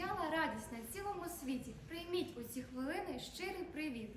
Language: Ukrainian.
засіяла радість на цілому світі. Прийміть у ці хвилини щирий привіт.